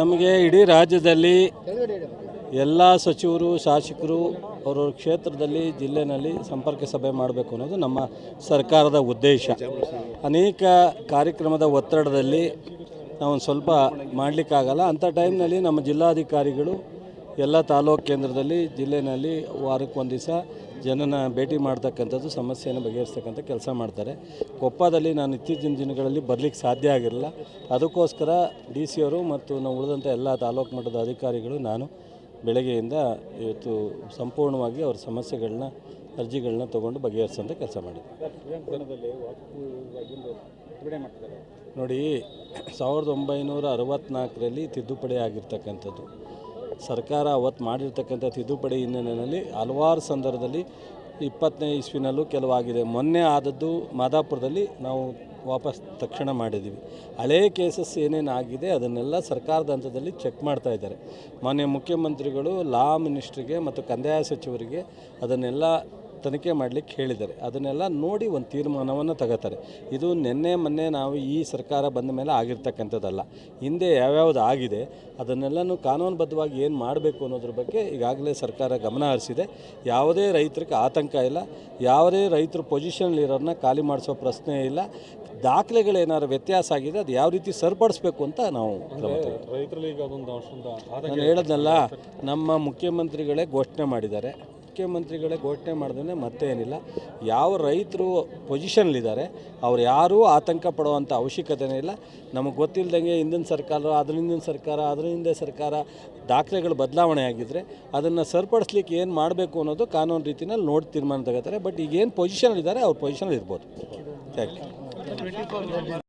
ನಮಗೆ ಇಡೀ ರಾಜ್ಯದಲ್ಲಿ ಎಲ್ಲ ಸಚಿವರು, ಶಾಸಕರು ಅವರವ್ರ ಕ್ಷೇತ್ರದಲ್ಲಿ, ಜಿಲ್ಲೆನಲ್ಲಿ ಸಂಪರ್ಕ ಸಭೆ ಮಾಡಬೇಕು ಅನ್ನೋದು ನಮ್ಮ ಸರ್ಕಾರದ ಉದ್ದೇಶ. ಅನೇಕ ಕಾರ್ಯಕ್ರಮದ ಒತ್ತಡದಲ್ಲಿ ನಾವು ಸ್ವಲ್ಪ ಮಾಡಲಿಕ್ಕಾಗಲ್ಲ. ಅಂಥ ಟೈಮ್ನಲ್ಲಿ ನಮ್ಮ ಜಿಲ್ಲಾಧಿಕಾರಿಗಳು ಎಲ್ಲ ತಾಲೂಕು ಕೇಂದ್ರದಲ್ಲಿ ಜಿಲ್ಲೆಯಲ್ಲಿ ವಾರಕ್ಕೆ ಒಂದು ದಿವಸ ಜನನ ಭೇಟಿ ಮಾಡ್ತಕ್ಕಂಥದ್ದು ಸಮಸ್ಯೆಯನ್ನು ಬಗೆಹರಿಸ್ತಕ್ಕಂಥ ಕೆಲಸ ಮಾಡ್ತಾರೆ. ಕೊಪ್ಪದಲ್ಲಿ ನಾನು ಇತ್ತೀಚಿನ ದಿನಗಳಲ್ಲಿ ಬರಲಿಕ್ಕೆ ಸಾಧ್ಯ ಆಗಿರಲಿಲ್ಲ. ಅದಕ್ಕೋಸ್ಕರ ಡಿ ಸಿ ಅವರು ಮತ್ತು ನಾವು ಉಳಿದಂಥ ಎಲ್ಲ ತಾಲೂಕು ಮಟ್ಟದ ಅಧಿಕಾರಿಗಳು, ನಾನು ಬೆಳಗ್ಗೆಯಿಂದ ಇವತ್ತು ಸಂಪೂರ್ಣವಾಗಿ ಅವ್ರ ಸಮಸ್ಯೆಗಳನ್ನ, ಅರ್ಜಿಗಳನ್ನ ತಗೊಂಡು ಬಗೆಹರಿಸೋಂಥ ಕೆಲಸ ಮಾಡಿದೆ ನೋಡಿ, ಸಾವಿರದ ಒಂಬೈನೂರ ಅರವತ್ತ್ನಾಲ್ಕರಲ್ಲಿ ತಿದ್ದುಪಡಿ ಆಗಿರ್ತಕ್ಕಂಥದ್ದು. ಸರ್ಕಾರ ಅವತ್ತು ಮಾಡಿರ್ತಕ್ಕಂಥ ತಿದ್ದುಪಡಿ ಹಿನ್ನೆಲೆಯಲ್ಲಿ ಹಲವಾರು ಸಂದರ್ಭದಲ್ಲಿ ಇಪ್ಪತ್ತನೇ ಇಸ್ವಿನಲ್ಲೂ ಕೆಲವಾಗಿದೆ. ಮೊನ್ನೆ ಆದದ್ದು ಮಾದಾಪುರದಲ್ಲಿ ನಾವು ವಾಪಸ್ ತಕ್ಷಣ ಮಾಡಿದ್ದೀವಿ. ಹಳೇ ಕೇಸಸ್ ಏನೇನು ಆಗಿದೆ ಅದನ್ನೆಲ್ಲ ಸರ್ಕಾರದ ಹಂತದಲ್ಲಿ ಚೆಕ್ ಮಾಡ್ತಾ ಇದ್ದಾರೆ. ಮಾನ್ಯ ಮುಖ್ಯಮಂತ್ರಿಗಳು, ಲಾ ಮಿನಿಸ್ಟ್ರಿಗೆ ಮತ್ತು ಕಂದಾಯ ಸಚಿವರಿಗೆ ಅದನ್ನೆಲ್ಲ ತನಿಖೆ ಮಾಡಲಿಕ್ಕೆ ಹೇಳಿದ್ದಾರೆ. ಅದನ್ನೆಲ್ಲ ನೋಡಿ ಒಂದು ತೀರ್ಮಾನವನ್ನು ತಗೋತಾರೆ. ಇದು ನಿನ್ನೆ ಮೊನ್ನೆ ನಾವು ಈ ಸರ್ಕಾರ ಬಂದ ಮೇಲೆ ಆಗಿರ್ತಕ್ಕಂಥದ್ದಲ್ಲ. ಹಿಂದೆ ಯಾವ್ಯಾವ್ದು ಆಗಿದೆ ಅದನ್ನೆಲ್ಲನೂ ಕಾನೂನುಬದ್ಧವಾಗಿ ಏನು ಮಾಡಬೇಕು ಅನ್ನೋದ್ರ ಬಗ್ಗೆ ಈಗಾಗಲೇ ಸರ್ಕಾರ ಗಮನ ಹರಿಸಿದೆ. ಯಾವುದೇ ರೈತರಿಗೆ ಆತಂಕ ಇಲ್ಲ. ಯಾವುದೇ ರೈತರು ಪೊಸಿಷನ್ಲಿರೋರನ್ನ ಖಾಲಿ ಮಾಡಿಸೋ ಪ್ರಶ್ನೆ ಇಲ್ಲ. ದಾಖಲೆಗಳೇನಾದ್ರು ವ್ಯತ್ಯಾಸ ಆಗಿದೆ ಅದು ಯಾವ ರೀತಿ ಸರಿಪಡಿಸ್ಬೇಕು ಅಂತ ನಾವು ನಾನು ಹೇಳದ್ನಲ್ಲ ನಮ್ಮ ಮುಖ್ಯಮಂತ್ರಿಗಳೇ ಘೋಷಣೆ ಮಾಡಿದ್ದಾರೆ. ಮುಖ್ಯಮಂತ್ರಿಗಳೇ ಘೋಷಣೆ ಮಾಡಿದ್ರೆ ಮತ್ತೆ ಏನಿಲ್ಲ ಯಾವ ರೈತರು ಪೊಸಿಷನ್ಲಿದ್ದಾರೆ ಅವ್ರು ಯಾರೂ ಆತಂಕ ಪಡುವಂಥ ಅವಶ್ಯಕತೆನೇ ಇಲ್ಲ. ನಮಗೆ ಗೊತ್ತಿಲ್ಲದಂಗೆ ಹಿಂದಿನ ಸರ್ಕಾರ ಅದ್ರ ಹಿಂದಿನ ಸರ್ಕಾರ ಅದರಿಂದ ಸರ್ಕಾರ ದಾಖಲೆಗಳು ಬದಲಾವಣೆ ಆಗಿದ್ದರೆ ಅದನ್ನು ಸರಿಪಡಿಸ್ಲಿಕ್ಕೆ ಏನು ಮಾಡಬೇಕು ಅನ್ನೋದು ಕಾನೂನು ರೀತಿಯಲ್ಲಿ ನೋಡಿ ತೀರ್ಮಾನ ತಗೋತಾರೆ. ಬಟ್ ಈಗ ಏನು ಪೊಸಿಷನಲ್ಲಿದ್ದಾರೆ ಅವ್ರ ಪೊಸಿಷನಲ್ಲಿ ಇರ್ಬೋದು. Thank you